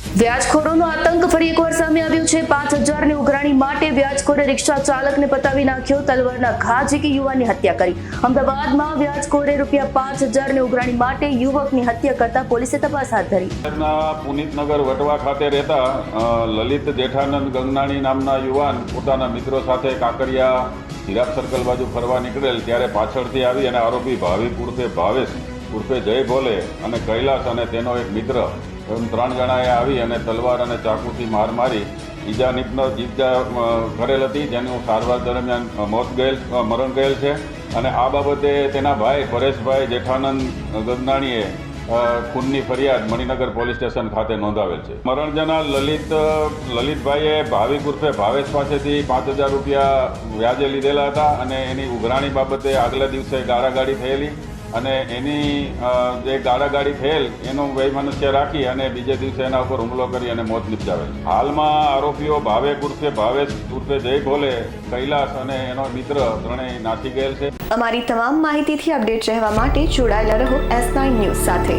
વ્યાજખોરોનો આતંક ફરી એકવાર સામે આવ્યો છે. પાંચ હજારની ઉઘરાણી માટે વ્યાજખોરે રિક્ષા ચાલકને પતાવી નાખ્યો. તલવારના ઘા ઝીકી યુવાનની હત્યા કરી. અમદાવાદમાં વ્યાજખોરે રૂપિયા પાંચ હજારની ઉઘરાણી માટે યુવકની હત્યા કરતા પોલીસે તપાસ હાથ ધરી. પુનિતનગર વટવા ખાતે રહેતા લલિત જેઠાનંદ ગંગનાણી નામના યુવાન પોતાના મિત્રો સાથે કાંકરિયા હિરાબ સર્કલ બાજુ ફરવા નીકળેલ, ત્યારે પાછળથી આવી અને આરોપી ભાવિક ઉર્ફે ભાવેશ ઉર્ફે જય ભોલે અને કૈલાસ અને તેનો એક મિત્ર, એમ ત્રણ જણાએ આવી અને તલવાર અને ચાકુથી માર મારી, ઈજા નિપનો ઈજા કરેલ હતી, જેનું સારવાર દરમિયાન મોત ગયેલ મરણ ગયેલ છે. અને આ બાબતે તેના ભાઈ પરેશભાઈ જેઠાનંદ ગંગનાણીએ ખૂનની ફરિયાદ મણિનગર પોલીસ સ્ટેશન ખાતે નોંધાવેલ છે. મરણ જનાર લલિત લલિતભાઈએ ભાવિક ઉર્ફે ભાવેશ પાસેથી પાંચ હજાર રૂપિયા વ્યાજે લીધેલા હતા અને એની ઉઘરાણી બાબતે આગલા દિવસે ગાળાગાડી થયેલી. અને એની જે ગાળાગાડી થયેલ, એનો વૈમનસ્ય રાખી અને બીજે દિવસે એના ઉપર હુમલો કરી અને મોત નિપજાવેલ હાલમાં આરોપીઓ ભાવેક ઉર્ફે ભાવેશ ઉર્ફે જય ભોલે કૈલાસ અને એનો મિત્ર ત્રણેય નાસી ગયેલ છે. અમારી તમામ માહિતીથી અપડેટ રહેવા માટે જોડાયેલા રહો એસ નાઇન ન્યૂઝ સાથે.